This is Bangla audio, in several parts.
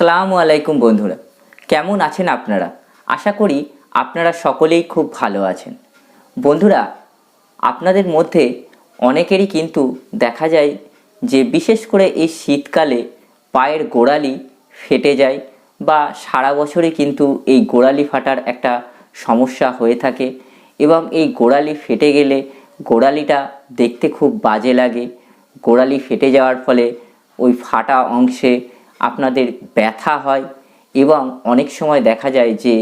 আসসালামু আলাইকুম বন্ধুরা। কেমন আছেন আপনারা? আশা করি আপনারা সকলেই খুব ভালো আছেন। বন্ধুরা, আপনাদের মধ্যে অনেকেরই কিন্তু দেখা যায় যে বিশেষ করে এই শীতকালে পায়ের গোড়ালি ফেটে যায় বা সারা বছরই কিন্তু এই গোড়ালি ফাটার একটা সমস্যা হয়ে থাকে এবং এই গোড়ালি ফেটে গেলে গোড়ালিটা দেখতে খুব বাজে লাগে। গোড়ালি ফেটে যাওয়ার ফলে ওই ফাটা অংশে আপনাদের ব্যথা হয় এবং অনেক সময় দেখা যায় যে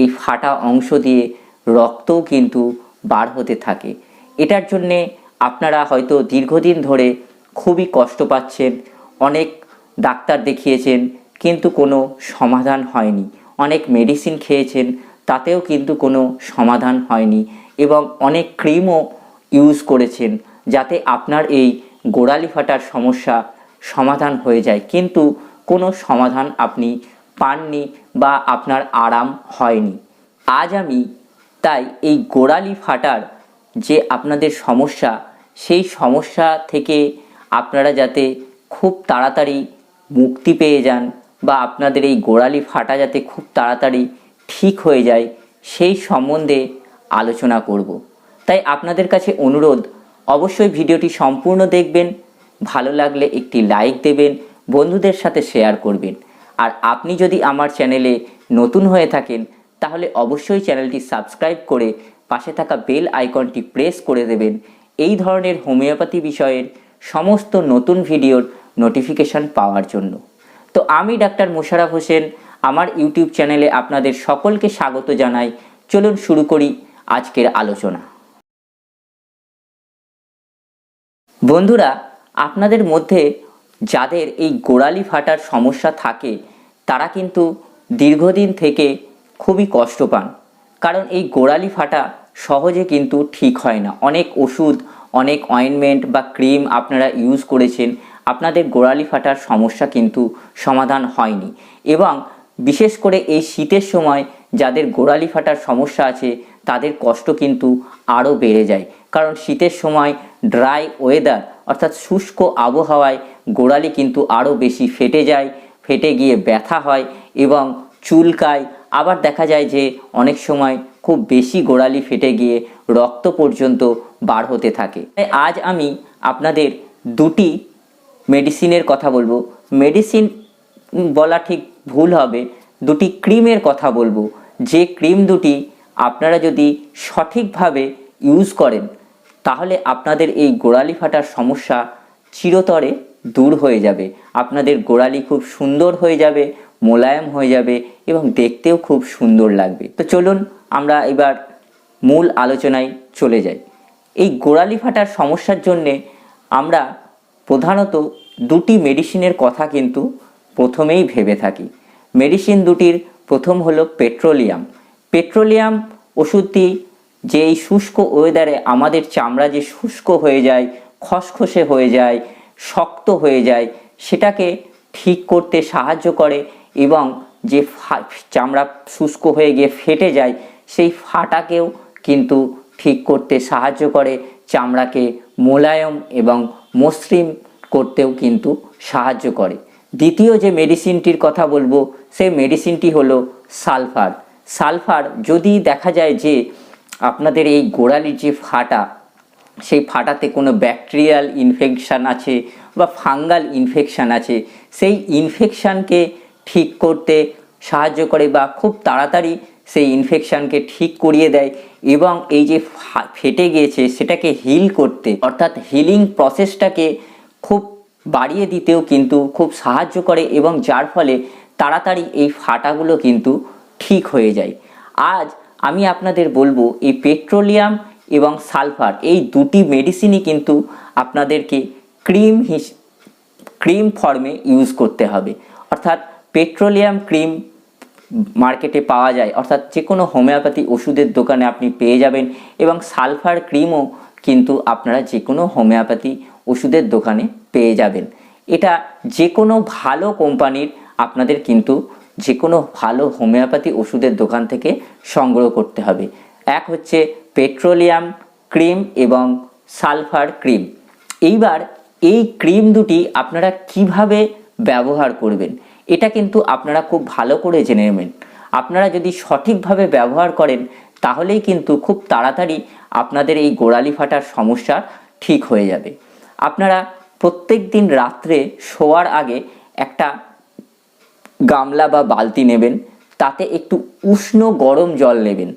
এই ফাটা অংশ দিয়ে রক্তও কিন্তু বার হতে থাকে। এটার জন্যে আপনারা হয়তো দীর্ঘদিন ধরে খুবই কষ্ট পাচ্ছেন, অনেক ডাক্তার দেখিয়েছেন, কিন্তু কোনো সমাধান হয়নি। অনেক মেডিসিন খেয়েছেন, তাতেও কিন্তু কোনো সমাধান হয়নি এবং অনেক ক্রিমও ইউজ করেছেন যাতে আপনার এই গোড়ালি ফাটার সমস্যা সমাধান হয়ে যায়। কিন্তু কোনো সমাধান আপনি পাননি বা আপনার আরাম হয়নি। আজ আমি তাই এই গোড়ালি ফাটার যে আপনাদের সমস্যা, সেই সমস্যা থেকে আপনারা যাতে খুব তাড়াতাড়ি মুক্তি পেয়ে যান বা আপনাদের এই গোড়ালি ফাটা যাতে খুব তাড়াতাড়ি ঠিক হয়ে যায়, সেই সম্বন্ধে আলোচনা করব। তাই আপনাদের কাছে অনুরোধ, অবশ্যই ভিডিওটি সম্পূর্ণ দেখবেন, ভালো লাগলে একটি লাইক দেবেন বন্ধুদের সাথে শেয়ার করবেন। আর আপনি যদি আমার চ্যানেলে নতুন হয়ে থাকেন, তাহলে অবশ্যই চ্যানেলটি সাবস্ক্রাইব করে পাশে থাকা বেল আইকনটি প্রেস করে দেবেন। এই ধরনের হোমিওপ্যাথি বিষয়ের সমস্ত নতুন ভিডিওর নোটিফিকেশন পাওয়ার জন্য। তো আমি ডাক্তার মোশারফ হোসেন, আমার ইউটিউব চ্যানেলে আপনাদের সকলকে স্বাগত জানাই। চলুন শুরু করি আজকের আলোচনা। বন্ধুরা, আপনাদের মধ্যে যাদের এই গোড়ালি ফাটার সমস্যা থাকে, তারা কিন্তু দীর্ঘদিন থেকে খুবই কষ্ট পান। কারণ এই গোড়ালি ফাটা সহজে কিন্তু ঠিক হয় না। অনেক ওষুধ, অনেক অয়েনমেন্ট বা ক্রিম আপনারা ইউজ করেছেন, আপনাদের গোড়ালি ফাটার সমস্যা কিন্তু সমাধান হয়নি। এবং বিশেষ করে এই শীতের সময় যাদের গোড়ালি ফাটার সমস্যা আছে, তাদের কষ্ট কিন্তু আরও বেড়ে যায়। কারণ শীতের সময় ড্রাই ওয়েদার অর্থাৎ শুষ্ক আবহাওয়ায় গোড়ালি কিন্তু আরও বেশি ফেটে যায়, ফেটে গিয়ে ব্যথা হয় এবং চুলকায়। আবার দেখা যায় যে অনেক সময় খুব বেশি গোড়ালি ফেটে গিয়ে রক্ত পর্যন্ত বার হতে থাকে। তাই আজ আমি আপনাদের দুটি মেডিসিনের কথা বলব। মেডিসিন বলা ঠিক ভুল হবে, দুটি ক্রিমের কথা বলব। যে ক্রিম দুটি আপনারা যদি সঠিকভাবে ইউজ করেন তাহলে আপনাদের এই গোড়ালি ফাটার সমস্যা চিরতরে দূর হয়ে যাবে। আপনাদের গোড়ালি খুব সুন্দর হয়ে যাবে, মোলায়েম হয়ে যাবে এবং দেখতেও খুব সুন্দর লাগবে। তো চলুন আমরা এবার মূল আলোচনায় চলে যাই। এই গোড়ালি ফাটার সমস্যার জন্যে আমরা প্রধানত দুটি মেডিসিনের কথা কিন্তু প্রথমেই ভেবে থাকি। মেডিসিন দুটির প্রথম হলো পেট্রোলিয়াম। পেট্রোলিয়াম ওষুধটি যে এই শুষ্ক ওয়েদারে আমাদের চামড়া যে শুষ্ক হয়ে যায়, খসখসে হয়ে যায়, শক্ত হয়ে যায়, সেটাকে ঠিক করতে সাহায্য করে এবং যে চামড়া শুষ্ক হয়ে গিয়ে ফেটে যায়, সেই ফাটাকেও কিন্তু ঠিক করতে সাহায্য করে, চামড়াকে মোলায়ম এবং মসৃণ করতেও কিন্তু সাহায্য করে। দ্বিতীয় যে মেডিসিনটির কথা বলব, সেই মেডিসিনটি হলো সালফার। সালফার যদি দেখা যায় যে আপনাদের এই গোড়ালির যে ফাটা, সেই ফাটাতে কোনো ব্যাকটেরিয়াল ইনফেকশান আছে বা ফাঙ্গাল ইনফেকশান আছে, সেই ইনফেকশানকে ঠিক করতে সাহায্য করে বা খুব তাড়াতাড়ি সেই ইনফেকশানকে ঠিক করিয়ে দেয় এবং এই যে ফেটে গিয়েছে সেটাকে হিল করতে, অর্থাৎ হিলিং প্রসেসটাকে খুব বাড়িয়ে দিতেও কিন্তু খুব সাহায্য করে এবং যার ফলে তাড়াতাড়ি এই ফাটাগুলো কিন্তু ঠিক হয়ে যায়। আজ আমি আপনাদের বলব, এই পেট্রোলিয়াম এবং সালফার এই দুটি মেডিসিনই কিন্তু আপনাদেরকে ক্রিম হিস ক্রিম ফর্মে ইউজ করতে হবে। অর্থাৎ পেট্রোলিয়াম ক্রিম মার্কেটে পাওয়া যায়, অর্থাৎ যে কোনো হোমিওপ্যাথি ওষুধের দোকানে আপনি পেয়ে যাবেন এবং সালফার ক্রিমও কিন্তু আপনারা যে কোনো হোমিওপ্যাথি ওষুধের দোকানে পেয়ে যাবেন। এটা যে কোনো ভালো কোম্পানির আপনাদের কিন্তু যে কোনো ভালো হোমিওপ্যাথি ওষুধের দোকান থেকে সংগ্রহ করতে হবে। এক হচ্ছে পেট্রোলিয়াম, ক্রিম এবং সালফার ক্রিম। এইবার এই ক্রিম দুটি আপনারা কীভাবে ব্যবহার করবেন, এটা কিন্তু আপনারা খুব ভালো করে জেনে নেবেন। আপনারা যদি সঠিকভাবে ব্যবহার করেন, তাহলেই কিন্তু খুব তাড়াতাড়ি আপনাদের এই গোড়ালি ফাটার সমস্যা ঠিক হয়ে যাবে। আপনারা প্রত্যেক দিন রাত্রে শোয়ার আগে একটা গামলা বা বালতি নেবেন, তাতে একটু উষ্ণ গরম জল নেবেন।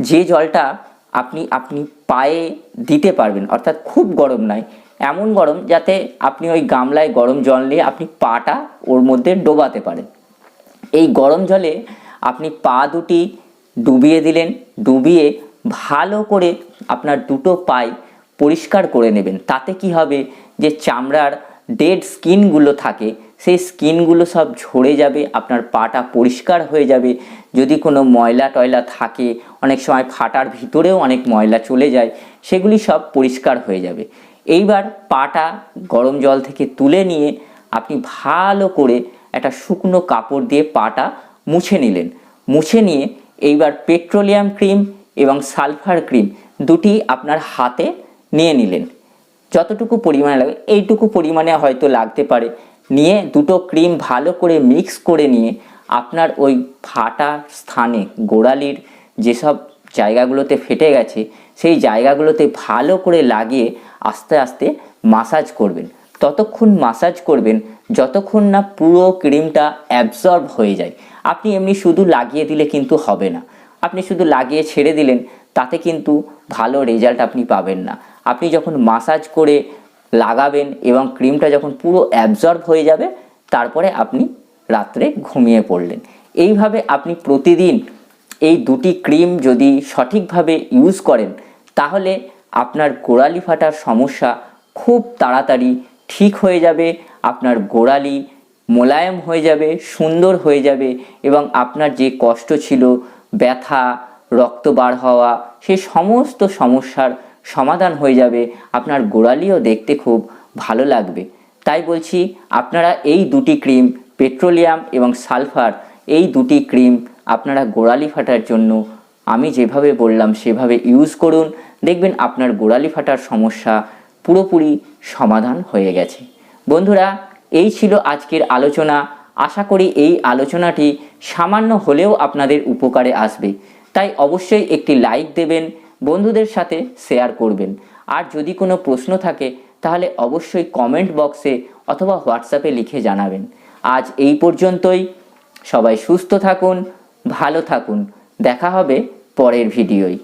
যে জলটা আপনি আপনি পায়ে দিতে পারবেন, অর্থাৎ খুব গরম নয়, এমন গরম যাতে আপনি ওই গামলায় গরম জল নিয়ে আপনি পাটা ওর মধ্যে ডোবাতে পারেন। এই গরম জলে আপনি পা দুটি ডুবিয়ে দিলেন, ডুবিয়ে ভালো করে আপনার দুটো পায়ে পরিষ্কার করে নেবেন। তাতে কি হবে? যে চামড়ার ডেড স্কিনগুলো থাকে সেই স্কিনগুলো সব ঝরে যাবে, আপনার পাটা পরিষ্কার হয়ে যাবে। যদি কোনো ময়লা টয়লা থাকে, অনেক সময় ফাটার ভিতরেও অনেক ময়লা চলে যায়, সেগুলি সব পরিষ্কার হয়ে যাবে। এইবার পাটা গরম জল থেকে তুলে নিয়ে আপনি ভালো করে একটা শুকনো কাপড় দিয়ে পাটা মুছে নিলেন। মুছে নিয়ে এইবার পেট্রোলিয়াম ক্রিম এবং সালফার ক্রিম দুটি আপনার হাতে নিয়ে নিলেন। যতটুকু পরিমাণে লাগে, এইটুকু পরিমাণে হয়তো লাগতে পারে। নিয়ে দুটো ক্রিম ভালো করে মিক্স করে নিয়ে আপনার ওই ফাটা স্থানে, গোড়ালির যেসব জায়গাগুলোতে ফেটে গেছে, সেই জায়গাগুলোতে ভালো করে লাগিয়ে আস্তে আস্তে মাসাজ করবেন। ততক্ষণ মাসাজ করবেন যতক্ষণ না পুরো ক্রিমটা অ্যাবজর্ব হয়ে যায়। আপনি এমনি শুধু লাগিয়ে দিলে কিন্তু হবে না। আপনি শুধু লাগিয়ে ছেড়ে দিলেন, তাতে কিন্তু ভালো রেজাল্ট আপনি পাবেন না। আপনি যখন মাসাজ করে লাগাবেন এবং ক্রিমটা যখন পুরো অ্যাবজর্ব হয়ে যাবে, তারপরে আপনি রাত্রে ঘুমিয়ে পড়লেন। এইভাবে আপনি প্রতিদিন এই দুটি ক্রিম যদি সঠিকভাবে ইউজ করেন, তাহলে আপনার গোড়ালি ফাটার সমস্যা খুব তাড়াতাড়ি ঠিক হয়ে যাবে, আপনার গোড়ালি মোলায়েম হয়ে যাবে, সুন্দর হয়ে যাবে এবং আপনার যে কষ্ট ছিল, ব্যথা, রক্ত বার হওয়া, সে সমস্ত সমস্যার সমাধান হয়ে যাবে। আপনার গোড়ালিও দেখতে খুব ভালো লাগবে। তাই বলছি, আপনারা এই দুটি ক্রিম, পেট্রোলিয়াম এবং সালফার, এই দুটি ক্রিম আপনারা গোড়ালি ফাটার জন্য আমি যেভাবে বললাম সেভাবে ইউজ করুন। দেখবেন আপনার গোড়ালি ফাটার সমস্যা পুরোপুরি সমাধান হয়ে গেছে। বন্ধুরা, এই ছিল আজকের আলোচনা। আশা করি এই আলোচনাটি সামান্য হলেও আপনাদের উপকারে আসবে। তাই অবশ্যই একটি লাইক দেবেন বন্ধুদের সাথে শেয়ার করবেন। আর যদি কোনো প্রশ্ন থাকে, তাহলে অবশ্যই কমেন্ট বক্সে অথবা হোয়াটসঅ্যাপে লিখে জানাবেন। আজ এই পর্যন্তই। সবাই সুস্থ থাকুন, ভালো থাকুন। দেখা হবে পরের ভিডিওয়